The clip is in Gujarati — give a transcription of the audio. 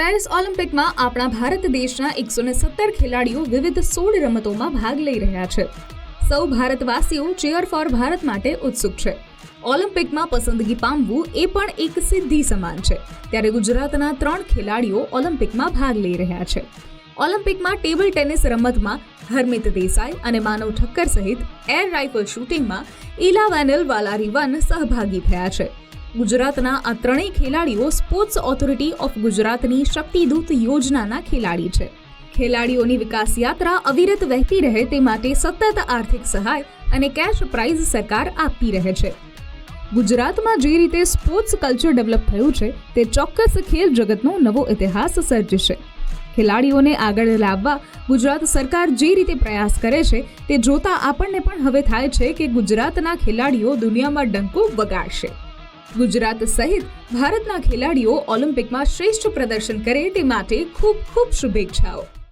પેરિસ ઓલિમ્પિકમાં આપણા ભારત દેશના એકસો ને સત્તર ખેલાડીઓ વિવિધ સોળ રમતોમાં ભાગ લઈ રહ્યા છે. સૌ ભારતવાસીઓ ચેયર ફોર ભારત માટે ઉત્સુક છે. ઓલિમ્પિકમાં પસંદગી પામવું એ પણ એક સિદ્ધિ સમાન છે. ત્યારે ગુજરાતના ત્રણ ખેલાડીઓ ઓલિમ્પિકમાં ભાગ લઈ રહ્યા છે. ઓલિમ્પિકમાં ટેબલ ટેનિસ રમતમાં હરમિત દેસાઈ અને માનવ ઠક્કર સહિત એર રાઇફલ શૂટિંગમાં ઇલા વેનલ વાલારીવન સહભાગી થયા છે. ગુજરાતના આ ત્રણેય ખેલાડીઓ સ્પોર્ટ્સ ઓથોરિટી ઓફ ગુજરાતની શક્તિદૂત યોજનાના ખેલાડી છે. ખેલાડીઓની વિકાસ યાત્રા અવિરત વહેતી રહે તે માટે સતત આર્થિક સહાય અને કેશ પ્રાઇઝ સરકાર આપતી રહે છે. ગુજરાતમાં જે રીતે સ્પોર્ટ્સ કલ્ચર ડેવલપ થયું છે, તે ચોક્કસ ખેલ જગતનો નવો ઇતિહાસ સર્જશે. ખેલાડીઓને આગળ લાવવા ગુજરાત સરકાર જે રીતે પ્રયાસ કરે છે, તે જોતા આપણને પણ હવે થાય છે કે ગુજરાતના ખેલાડીઓ દુનિયામાં ડંકો વગાડશે. ગુજરાત સહિત ભારતના ખેલાડીઓ ઓલિમ્પિકમાં શ્રેષ્ઠ પ્રદર્શન કરે તે માટે ખૂબ ખૂબ શુભેચ્છાઓ.